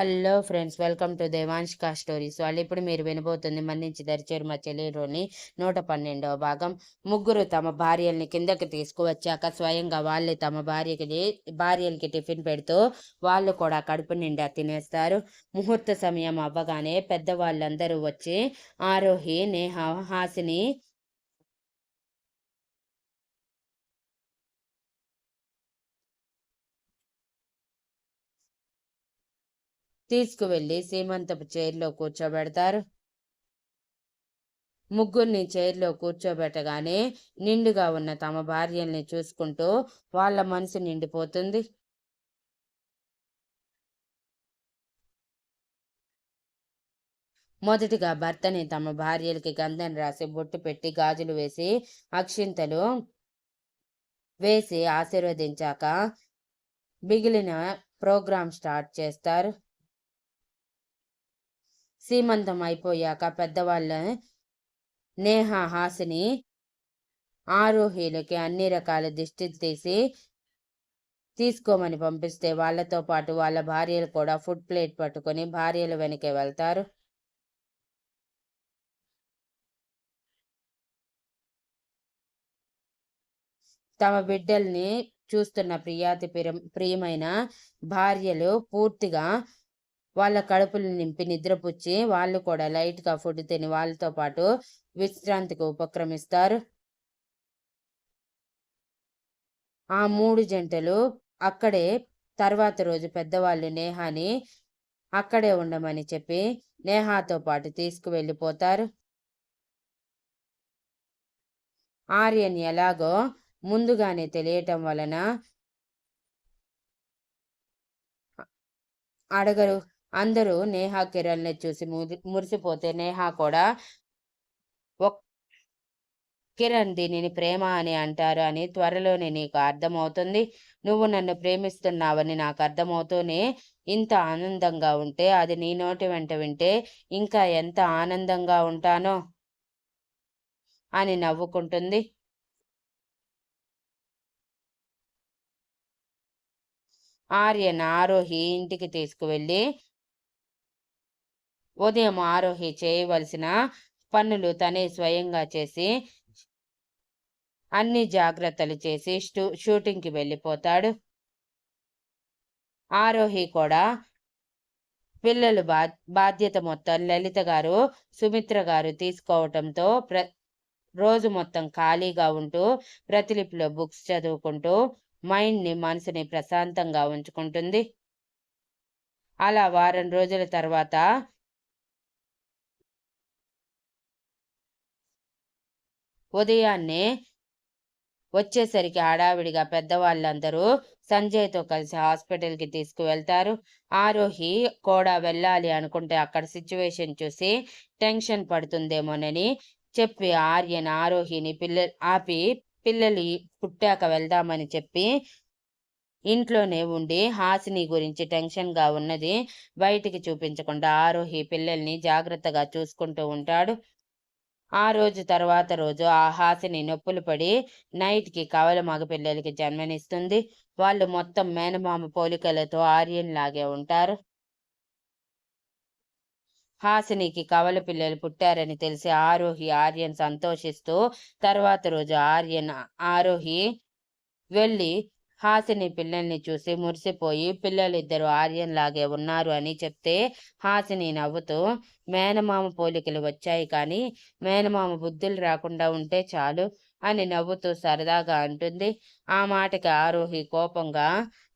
Hello friends welcome to Devanshika stories వాళ్ళు ఇప్పుడు మీరు వినబోతుంది మన్నించి దరిచేరు మా చెల్లెలోని నూట పన్నెండవ భాగం. ముగ్గురు తమ భార్యల్ని కిందకి తీసుకువచ్చాక స్వయంగా వాళ్ళే తమ భార్యకి భార్యలకి టిఫిన్ పెడుతూ వాళ్ళు కూడా కడుపు నిండా తినేస్తారు. ముహూర్త సమయం అవ్వగానే పెద్దవాళ్ళందరూ వచ్చి ఆరోహి నేహ హాసిని తీసుకువెళ్ళి సీమంతపు చైర్లో కూర్చోబెడతారు. ముగ్గురిని చైర్లో కూర్చోబెట్టగానే నిండుగా ఉన్న తమ భార్యల్ని చూసుకుంటూ వాళ్ళ మనసు నిండిపోతుంది. మొదటిగా భర్తని తమ భార్యలకి గంధం రాసి బొట్టు పెట్టి గాజులు వేసి అక్షింతలు వేసి ఆశీర్వదించాక మిగిలిన ప్రోగ్రాం స్టార్ట్ చేస్తారు. సీమంతం అయిపోయాక పెద్దవాళ్ళ నేహ హాసిని ఆరోహీలకి అన్ని రకాల దిష్టిలు తీసి తీసుకోమని పంపిస్తే వాళ్ళతో పాటు వాళ్ళ భార్యలు కూడా ఫుడ్ ప్లేట్ పట్టుకొని భార్యలు వెనకే వెళ్తారు. తమ బిడ్డల్ని చూస్తున్న ప్రియాతి ప్రియమైన భార్యలు పూర్తిగా వాళ్ళ కడుపులు నింపి నిద్రపుచ్చి వాళ్ళు కూడా లైట్గా ఫుడ్ తిని వాళ్ళతో పాటు విశ్రాంతికి ఉపక్రమిస్తారు. ఆ మూడు జంటలు అక్కడే తర్వాత రోజు పెద్దవాళ్ళు నేహాని అక్కడే ఉండమని చెప్పి నేహాతో పాటు తీసుకువెళ్ళిపోతారు. ఆర్యన్ ఎలాగో ముందుగానే తెలియటం వలన అడగరు. అందరూ నేహా కిరణ్ని చూసి మురిసిపోతే నేహా కూడా కిరణ్ దీనిని ప్రేమ అని అంటారు అని త్వరలోనే నీకు అర్థమవుతుంది. నువ్వు నన్ను ప్రేమిస్తున్నావని నాకు అర్థమవుతూనే ఇంత ఆనందంగా ఉంటే అది నీ నోటి వెంట వింటే ఇంకా ఎంత ఆనందంగా ఉంటానో అని నవ్వుకుంటుంది. ఆర్యన్ ఆరోహి ఇంటికి తీసుకువెళ్ళి ఉదయం ఆరోహి చేయవలసిన పనులు తనే స్వయంగా చేసి అన్ని జాగ్రత్తలు చేసి షూ షూటింగ్కి వెళ్ళిపోతాడు. ఆరోహి కూడా పిల్లలు బా బాధ్యత మొత్తం లలిత గారు సుమిత్ర గారు తీసుకోవటంతో ప్ర రోజు మొత్తం ఖాళీగా ఉంటూ ప్రతిలిపిలో బుక్స్ చదువుకుంటూ మైండ్ని మనసుని ప్రశాంతంగా ఉంచుకుంటుంది. అలా వారం రోజుల తర్వాత ఉదయాన్నే వచ్చేసరికి హడావిడిగా పెద్దవాళ్ళందరూ సంజయ్తో కలిసి హాస్పిటల్కి తీసుకువెళ్తారు. ఆరోహి కూడా వెళ్ళాలి అనుకుంటే అక్కడ సిచ్యువేషన్ చూసి టెన్షన్ పడుతుందేమోనని చెప్పి ఆర్యన్ ఆరోహిని పిల్ల ఆపి పిల్లలు పుట్టాక వెళ్దామని చెప్పి ఇంట్లోనే ఉండి హాసిని గురించి టెన్షన్గా ఉన్నది బయటికి చూపించకుండా ఆరోహి పిల్లల్ని జాగ్రత్తగా చూసుకుంటూ ఉంటాడు. ఆ రోజు తర్వాత రోజు ఆ హాసిని నొప్పులు పడి నైట్కి కవల మగపిల్లలకి జన్మనిస్తుంది. వాళ్ళు మొత్తం మేనమామ పోలికలతో ఆర్యన్ లాగే ఉంటారు. హాసినికి కవల పిల్లలు పుట్టారని తెలిసి ఆరోహి ఆర్యన్ సంతోషిస్తూ తర్వాత రోజు ఆర్యన్ ఆరోహి వెళ్ళి హాసిని పిల్లల్ని చూసి మురిసిపోయి పిల్లలిద్దరు ఆర్యన్ లాగే ఉన్నారు అని చెప్తే హాసిని నవ్వుతూ మేనమామ పోలికలు వచ్చాయి కానీ మేనమామ బుద్ధులు రాకుండా ఉంటే చాలు అని నవ్వుతూ సరదాగా అంటుంది. ఆ మాటకి ఆరోహి కోపంగా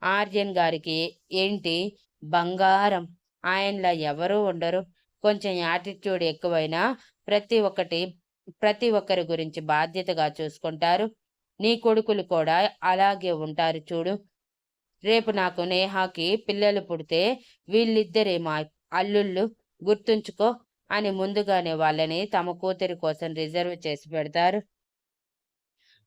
ఆర్యన్ గారికి ఏంటి బంగారం? ఆయనలా ఎవరూ ఉండరు. కొంచెం యాటిట్యూడ్ ఎక్కువైనా ప్రతి ఒక్కటి ప్రతి ఒక్కరి గురించి బాధ్యతగా చూసుకుంటారు. నీ కొడుకులు కూడా అలాగే ఉంటారు చూడు. రేపు నాకు నేహాకి పిల్లలు పుడితే వీళ్ళిద్దరే మా అల్లుళ్ళు గుర్తుంచుకో అని ముందుగానే వాళ్ళని తమ కూతురి కోసం రిజర్వ్ చేసి పెడతారు.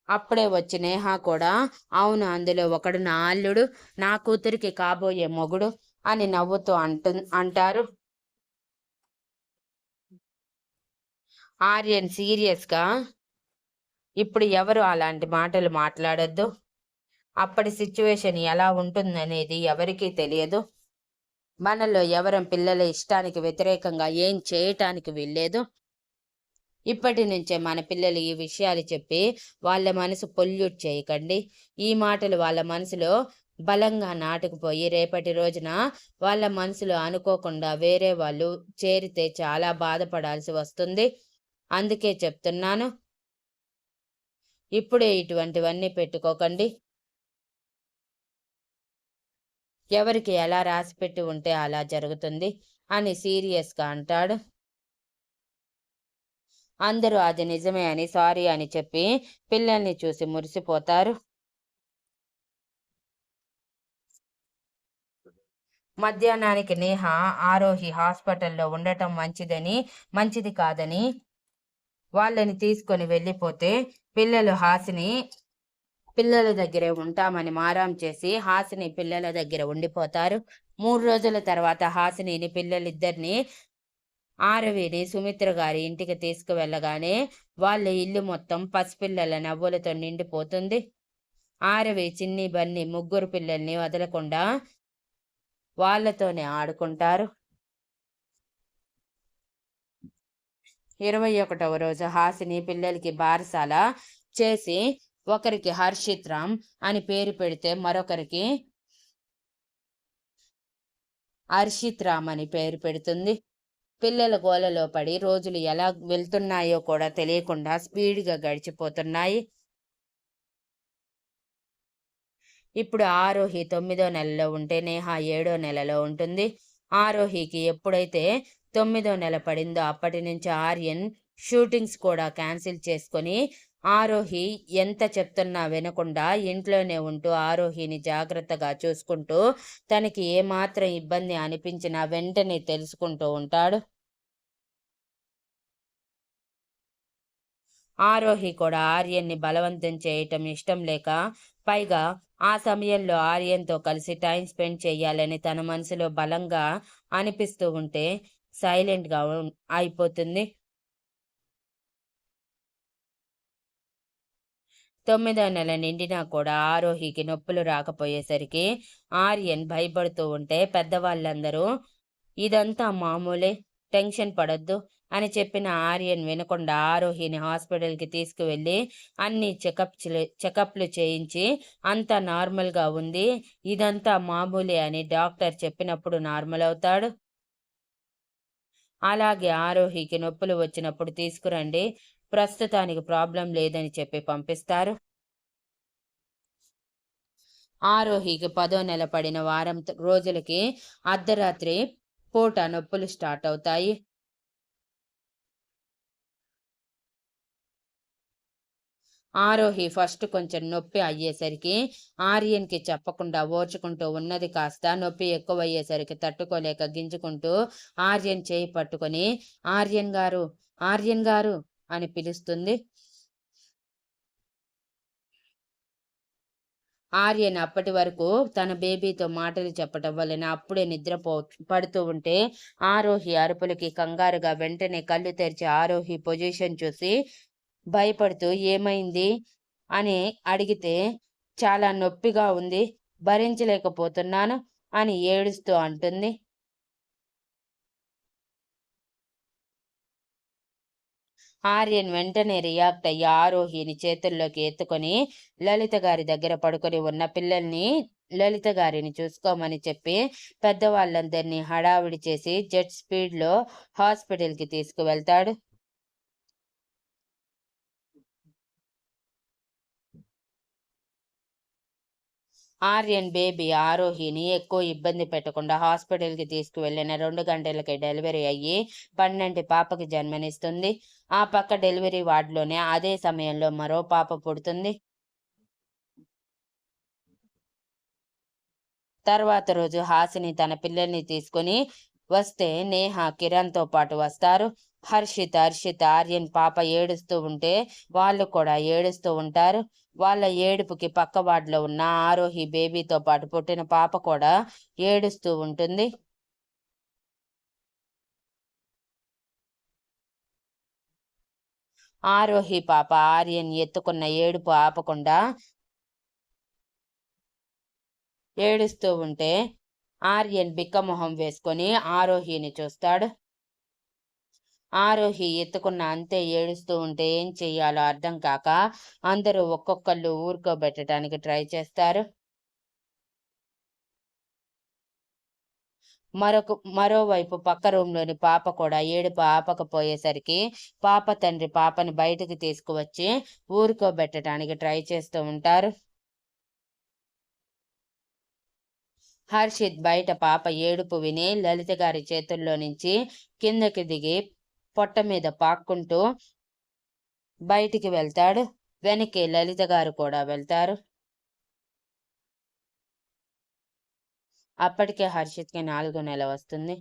అప్పుడే వచ్చి నేహా కూడా అవును అందులో ఒకడు నా అల్లుడు నా కూతురికి కాబోయే మొగుడు అని నవ్వుతూ అంటు అంటారు. ఆర్యన్ సీరియస్గా ఇప్పుడు ఎవరు అలాంటి మాటలు మాట్లాడద్దు? అప్పటి సిచ్యువేషన్ ఎలా ఉంటుందనేది ఎవరికీ తెలియదు. మనలో ఎవరం పిల్లల ఇష్టానికి వ్యతిరేకంగా ఏం చేయటానికి వీల్లేదు. ఇప్పటి నుంచే మన పిల్లలు ఈ విషయాలు చెప్పి వాళ్ళ మనసు పొల్యూట్ చేయకండి. ఈ మాటలు వాళ్ళ మనసులో బలంగా నాటుకుపోయి రేపటి రోజున వాళ్ళ మనసులో అనుకోకుండా వేరే వాళ్ళు చేరితే చాలా బాధపడాల్సి వస్తుంది. అందుకే చెప్తున్నాను ఇప్పుడే ఇటువంటివన్నీ పెట్టుకోకండి. ఎవరికి ఎలా రాసిపెట్టి ఉంటే అలా జరుగుతుంది అని సీరియస్గా అంటాడు. అందరూ అది నిజమే అని సారీ అని చెప్పి పిల్లల్ని చూసి మురిసిపోతారు. మధ్యాహ్నానికి నేహ ఆరోహి హాస్పిటల్లో ఉండటం మంచిదని మంచిది కాదని వాళ్ళని తీసుకొని వెళ్ళిపోతే పిల్లలు హాసిని పిల్లల దగ్గరే ఉంటామని మారాం చేసి హాసిని పిల్లల దగ్గర ఉండిపోతారు. మూడు రోజుల తర్వాత హాసినిని పిల్లలిద్దరిని ఆరవిని సుమిత్ర గారి ఇంటికి తీసుకువెళ్ళగానే వాళ్ళ ఇల్లు మొత్తం పసిపిల్లల నవ్వులతో నిండిపోతుంది. ఆరవి చిన్ని బన్ని ముగ్గురు పిల్లల్ని వదలకుండా వాళ్ళతోనే ఆడుకుంటారు. ఇరవై ఒకటవ రోజు హాసిని పిల్లలకి బారసాల చేసి ఒకరికి హర్షిత్ రామ్ అని పేరు పెడితే మరొకరికి హర్షిత్ రామ్ అని పేరు పెడుతుంది. పిల్లల గోలలో పడి రోజులు ఎలా వెళ్తున్నాయో కూడా తెలియకుండా స్పీడ్గా గడిచిపోతున్నాయి. ఇప్పుడు ఆరోహి తొమ్మిదో నెలలో ఉంటే నేహ ఏడో నెలలో ఉంటుంది. ఆరోహికి ఎప్పుడైతే తొమ్మిదో నెల పడిందో అప్పటి నుంచి ఆర్యన్ షూటింగ్స్ కూడా క్యాన్సిల్ చేసుకొని ఆరోహి ఎంత చెప్తున్నా వినకుండా ఇంట్లోనే ఉంటూ ఆరోహిని జాగ్రత్తగా చూసుకుంటూ తనకి ఏమాత్రం ఇబ్బంది అనిపించినా వెంటనే తెలుసుకుంటూ ఉంటాడు. ఆరోహి కూడా ఆర్యన్ని బలవంతం చేయటం ఇష్టం లేక పైగా ఆ సమయంలో ఆర్యన్తో కలిసి టైం స్పెండ్ చేయాలని తన మనసులో బలంగా అనిపిస్తూ ఉంటే సైలెంట్గా అయిపోతుంది. తొమ్మిదో నెల నిండినా కూడా ఆరోహికి నొప్పులు రాకపోయేసరికి ఆర్యన్ భయపడుతూ ఉంటే పెద్దవాళ్ళందరూ ఇదంతా మామూలే టెన్షన్ పడొద్దు అని చెప్పిన ఆర్యన్ వినకుండా ఆరోహిని హాస్పిటల్కి తీసుకువెళ్ళి అన్ని చెకప్ చెకప్లు చేయించి అంతా నార్మల్గా ఉంది ఇదంతా మామూలే అని డాక్టర్ చెప్పినప్పుడు నార్మల్ అవుతాడు అలాగే ఆరోహికి నొప్పులు వచ్చినప్పుడు తీసుకురండి. ప్రస్తుతానికి ప్రాబ్లం లేదని చెప్పి పంపిస్తారు. ఆరోహికి పదో నెల పడిన వారం రోజులకి అర్ధరాత్రి పూట నొప్పులు స్టార్ట్ అవుతాయి. ఆరోహి ఫస్ట్ కొంచెం నొప్పి అయ్యేసరికి ఆర్యన్కి చెప్పకుండా ఓర్చుకుంటూ ఉన్నది కాస్త నొప్పి ఎక్కువయ్యేసరికి తట్టుకోలేక గింజుకుంటూ ఆర్యన్ చేయి పట్టుకొని ఆర్యన్ గారు ఆర్యన్ గారు అని పిలుస్తుంది. ఆర్యన్ అప్పటి వరకు తన బేబీతో మాటలు చెప్పటం వలన అప్పుడే నిద్రపో పడుతూ ఉంటే ఆరోహి అరుపులకి కంగారుగా వెంటనే కళ్ళు తెరిచి ఆరోహి పొజిషన్ చూసి భయపడుతూ ఏమైంది అని అడిగితే చాలా నొప్పిగా ఉంది భరించలేకపోతున్నాను అని ఏడుస్తూ అంటుంది. ఆర్యన్ వెంటనే రియాక్ట్ అయ్యి ఆరోహిని చేతుల్లోకి ఎత్తుకొని లలిత గారి దగ్గర పడుకొని ఉన్న పిల్లల్ని లలిత గారిని చూసుకోమని చెప్పి పెద్దవాళ్ళందరినీ హడావిడి చేసి జెట్ స్పీడ్లో హాస్పిటల్కి తీసుకువెళ్తాడు. ఆర్యన్ బేబీ ఆరోహిని ఎక్కువ ఇబ్బంది పెట్టకుండా హాస్పిటల్కి తీసుకువెళ్ళిన రెండు గంటలకి డెలివరీ అయ్యి పన్నెండు పాపకి జన్మనిస్తుంది. ఆ పక్క డెలివరీ వార్డులోనే అదే సమయంలో మరో పాప పుడుతుంది. తర్వాత రోజు హాసిని తన పిల్లల్ని తీసుకుని వస్తే నేహ కిరణ్తో పాటు వస్తారు. హర్షిత్ హర్షిత్ ఆర్యన్ పాప ఏడుస్తూ ఉంటే వాళ్ళు కూడా ఏడుస్తూ ఉంటారు. వాళ్ళ ఏడుపుకి పక్క వార్డులో ఉన్న ఆరోహి బేబీతో పాటు పుట్టిన పాప కూడా ఏడుస్తూ ఉంటుంది. ఆరోహి పాప ఆర్యన్ ఎత్తుకున్న ఏడుపు ఆపకుండా ఏడుస్తూ ఉంటే ఆర్యన్ బిక్కమొహం వేసుకొని ఆరోహిని చూస్తాడు. ఆరోహి ఎత్తుకున్న అంతే ఏడుస్తూ ఉంటే ఏం చెయ్యాలో అర్థం కాక అందరూ ఒక్కొక్కళ్ళు ఊరుకోబెట్టడానికి ట్రై చేస్తారు. మరొక మరోవైపు పక్క రూమ్లోని పాప కూడా ఏడుపు ఆపకపోయేసరికి పాప తండ్రి పాపని బయటకు తీసుకువచ్చి ఊరుకోబెట్టడానికి ట్రై చేస్తూ ఉంటారు. హర్షిత్ బయట పాప ఏడుపు విని లలిత గారి చేతుల్లో నుంచి కిందకి దిగి పొట్ట మీద పాక్కుంటూ బయటికి వెళ్తాడు. వెనక్కి లలిత గారు కూడా వెళ్తారు. అప్పటికే హర్షిత్కి నాలుగు నెల వస్తుంది.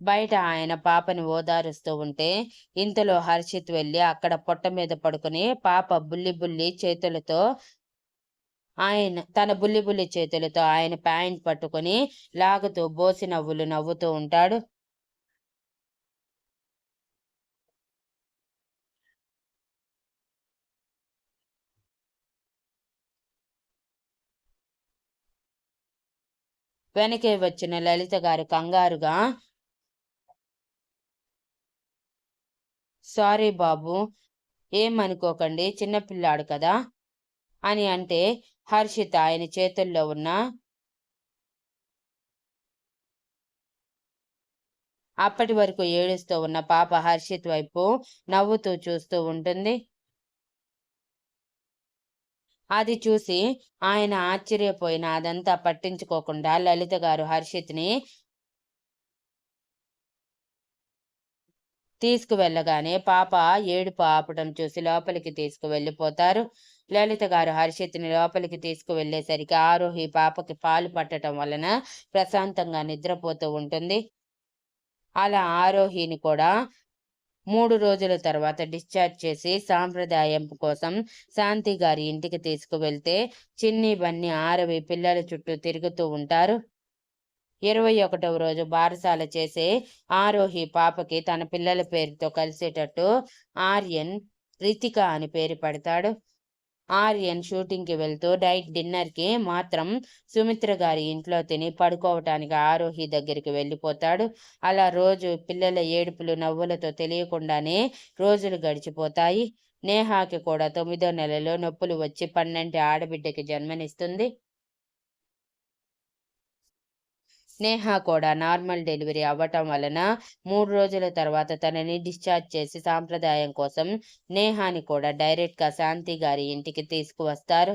బయట ఆయన పాపని ఓదారుస్తూ ఉంటే ఇంతలో హర్షిత్ వెళ్ళి అక్కడ పొట్ట మీద పడుకుని పాప బుల్లి బుల్లి చేతులతో ఆయన తన బుల్లి బుల్లి చేతులతో ఆయన ప్యాంట్ పట్టుకొని లాగుతూ బోసి నవ్వులు నవ్వుతూ ఉంటాడు. వెనకే వచ్చిన లలిత గారు కంగారుగా సారీ బాబు ఏమనుకోకండి చిన్నపిల్లాడు కదా అని అంటే హర్షిత్ ఆయన చేతుల్లో ఉన్న అప్పటి వరకు ఏడుస్తూ ఉన్న పాప హర్షిత్ వైపు నవ్వుతూ చూస్తూ ఉంటుంది. అది చూసి ఆయన ఆశ్చర్యపోయిన అదంతా పట్టించుకోకుండా లలిత గారు హర్షిత్ని తీసుకువెళ్ళగానే పాప ఏడుపు ఆపడం చూసి లోపలికి తీసుకువెళ్ళిపోతారు. లలిత గారు హర్షిత్ని లోపలికి తీసుకువెళ్ళేసరికి ఆరోహి పాపకి పాలు పట్టడం వలన ప్రశాంతంగా నిద్రపోతూ ఉంటుంది. అలా ఆరోహిని కూడా మూడు రోజుల తర్వాత డిశ్చార్జ్ చేసి సాంప్రదాయం కోసం శాంతి గారి ఇంటికి తీసుకువెళ్తే చిన్ని బన్ని ఆరవి పిల్లల చుట్టూ తిరుగుతూ ఉంటారు. ఇరవై ఒకటవ రోజు బారసాల చేసే ఆరోహి పాపకి తన పిల్లల పేరుతో కలిసేటట్టు ఆర్యన్ రితిక అని పేరు పెడతాడు. ఆర్యన్ షూటింగ్కి వెళ్తూ డైట్ డిన్నర్కి మాత్రం సుమిత్ర గారి ఇంట్లో తిని పడుకోవటానికి ఆరోహి దగ్గరికి వెళ్ళిపోతాడు. అలా రోజు పిల్లల ఏడుపులు నవ్వులతో తెలియకుండానే రోజులు గడిచిపోతాయి. నేహాకి కూడా తొమ్మిదో నెలలో నొప్పులు వచ్చి పన్నెండు ఆడబిడ్డకి జన్మనిస్తుంది. స్నేహ కూడా నార్మల్ డెలివరీ అవ్వటం వలన మూడు రోజుల తర్వాత తనని డిశ్చార్జ్ చేసి సాంప్రదాయం కోసం నేహాని కూడా డైరెక్ట్గా శాంతి గారి ఇంటికి తీసుకువస్తారు.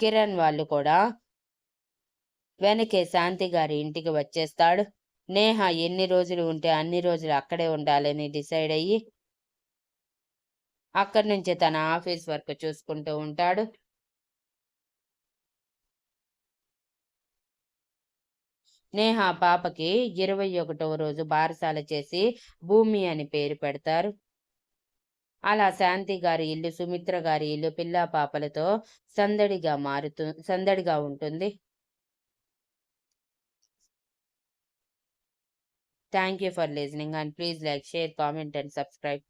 కిరణ్ వాళ్ళు కూడా వెనకే శాంతి గారి ఇంటికి వచ్చేస్తాడు. నేహ ఎన్ని రోజులు ఉంటే అన్ని రోజులు అక్కడే ఉండాలని డిసైడ్ అయ్యి అక్కడి నుంచి తన ఆఫీస్ వర్క్ చూసుకుంటూ ఉంటాడు. నేహ పాపకి ఇరవై ఒకటవ రోజు బారసాల చేసి భూమి అని పేరు పెడతారు. అలా శాంతి గారి ఇల్లు సుమిత్ర గారి ఇల్లు పిల్లా పాపలతో సందడిగా మారుతూ సందడిగా ఉంటుంది. Thank you for listening and please like share comment and subscribe